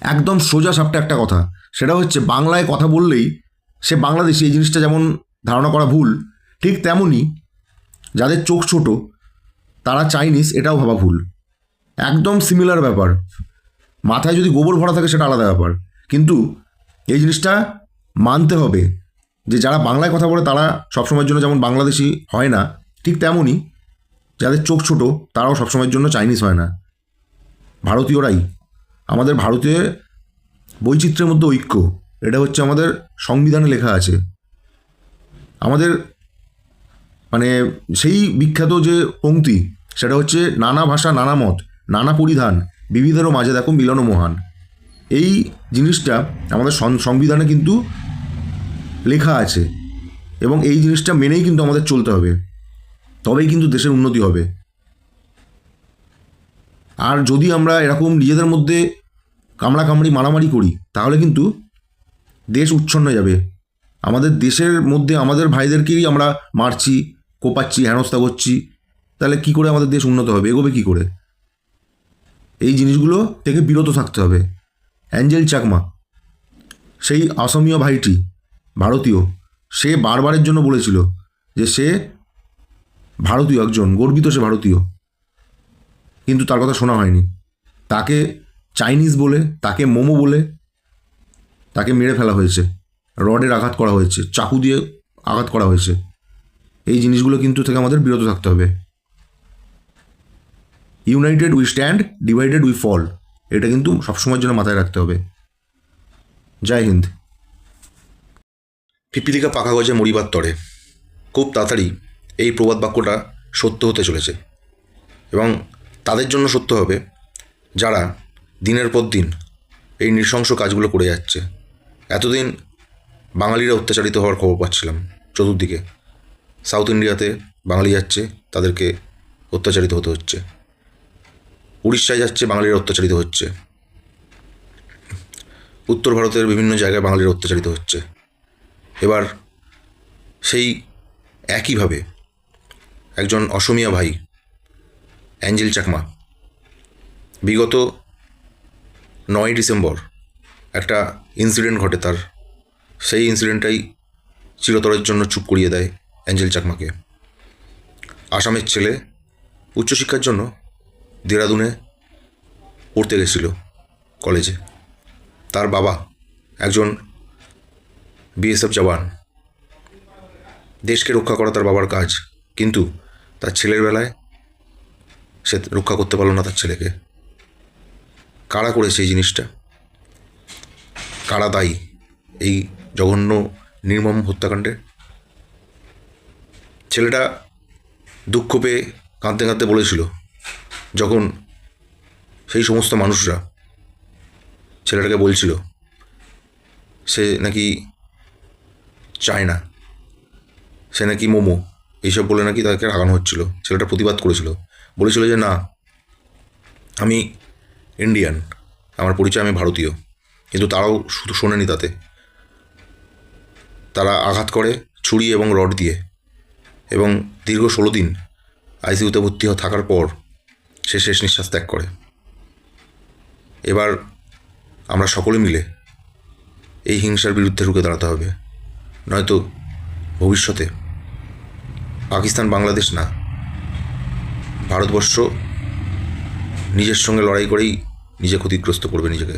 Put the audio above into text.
একদম সোজা সাপটা একটা কথা। সেটা হচ্ছে বাংলায় কথা বললেই সে বাংলাদেশি, এই জিনিসটা যেমন ধারণা করা ভুল, ঠিক তেমনই যাদের চোখ ছোট, তারা চাইনিজ, এটাও ভাবা ভুল। একদম সিমিলার ব্যাপার। মাথায় যদি গোবর ভরা থাকে, সেটা আলাদা ব্যাপার। কিন্তু এই জিনিসটা মানতে হবে যে যারা বাংলায় কথা বলে, তারা সবসময়ের জন্য যেমন বাংলাদেশি হয় না, ঠিক তেমনই যাদের চোখ ছোট, তারাও সবসময়ের জন্য চাইনিজ হয় না। ভারতীয়রাই। আমাদের ভারতীয় বৈচিত্র্যের মধ্যে ঐক্য, এটা হচ্ছে আমাদের সংবিধানে লেখা আছে। আমাদের মানে সেই বিখ্যাত যে পংক্তি সেটা হচ্ছে নানা ভাষা, নানা মত, নানা পরিধান, বিবিধেরও মাঝে দেখো মিলন মহান। এই জিনিসটা আমাদের সংবিধানে কিন্তু লেখা আছে এবং এই জিনিসটা মেনেই কিন্তু আমাদের চলতে হবে। তবেই কিন্তু দেশের উন্নতি হবে। আর যদি আমরা এরকম নিজেদের মধ্যে কামড়া কামড়ি মারামারি করি, তাহলে কিন্তু দেশ উচ্ছন্ন যাবে। আমাদের দেশের মধ্যে আমাদের ভাইদেরকেই আমরা মারছি, কোপাচ্ছি, হেনস্থা করছি, তাহলে কি করে আমাদের দেশ উন্নত হবে? এগোবে কি করে? এই জিনিসগুলো থেকে বিরত থাকতে হবে। অ্যাঞ্জেল চাকমা, সেই অসমীয় ভাইটি, ভারতীয়, সে বারবারের জন্য বলেছিল যে সে ভারতীয় একজন, গর্বিত সে ভারতীয়। কিন্তু তার কথা শোনা হয়নি। তাকে চাইনিজ বলে, তাকে মোমো বলে, তাকে মেরে ফেলা হয়েছে। রডের আঘাত করা হয়েছে, চাকু দিয়ে আঘাত করা হয়েছে। এই জিনিসগুলো কিন্তু থেকে আমাদের বিরত থাকতে হবে। United we stand divided we fall এটা কিন্তু সবসময়ের জন্য মাথায় রাখতে হবে। জয় হিন্দ। পিপিলিকা পাকা গজে মরিবার তরে। খুব তাড়াতাড়ি এই প্রবাদ বাক্যটা সত্য হতে চলেছে। এবং তাদের জন্য সত্য হবে যারা দিনের পর দিন এই নৃশংস কাজগুলো করে যাচ্ছে। এতদিন বাঙালিরা অত্যাচারিত হওয়ার খবর পাচ্ছিলাম। চতুর্দিকে সাউথ ইন্ডিয়াতে বাঙালি যাচ্ছে, তাদেরকে অত্যাচারিত হতে হচ্ছে। উড়িষ্যায় যাচ্ছে, বাঙালিরা অত্যাচারিত হচ্ছে। উত্তর ভারতের বিভিন্ন জায়গায় বাঙালিরা অত্যাচারিত হচ্ছে। এবার সেই একইভাবে একজন অসমীয়া ভাই অ্যাঞ্জেল চাকমা। বিগত নয় ডিসেম্বর একটা ইনসিডেন্ট ঘটে তার। সেই ইনসিডেন্টটাই চিরতরের জন্য চুপ করিয়ে দেয় অ্যাঞ্জেল চাকমাকে। আসামের ছেলে উচ্চশিক্ষার জন্য দেরাদুনে পড়তে গেছিল কলেজে তার বাবা একজন বিএসএফ জওয়ান। দেশকে রক্ষা করা তার বাবার কাজ। কিন্তু তার ছেলের বেলায় সে রক্ষা করতে পারল না তার ছেলেকে। কারা করেছে এই জিনিসটা? কারা দায়ী এই জঘন্য, নির্মম হত্যাকাণ্ডে? ছেলেটা দুঃখ পেয়ে কাঁদতে কাঁদতে বলেছিল, যখন সেই সমস্ত মানুষরা ছেলেটাকে বলছিল, সে নাকি চায় না সে নাকি মোমো, এইসব বলে নাকি তাকে রাগানো হচ্ছিল। ছেলেটা প্রতিবাদ করেছিল। বলেছিল যে, না, আমি ইন্ডিয়ান আমার পরিচয় আমি ভারতীয়, কিন্তু তারাও শুধু শোনেনি তাতে। তারা আঘাত করে ছুরি এবং রড দিয়ে এবং দীর্ঘ ষোলো দিন আইসিইউতে ভর্তি থাকার পর সে শেষ নিঃশ্বাস ত্যাগ করে। এবার আমরা সকলে মিলে এই হিংসার বিরুদ্ধে রুখে দাঁড়াতে হবে। নয়তো ভবিষ্যতে পাকিস্তান বাংলাদেশ না ভারতবর্ষ নিজের সঙ্গে লড়াই করেই নিজে ক্ষতিগ্রস্ত করবে নিজেকে।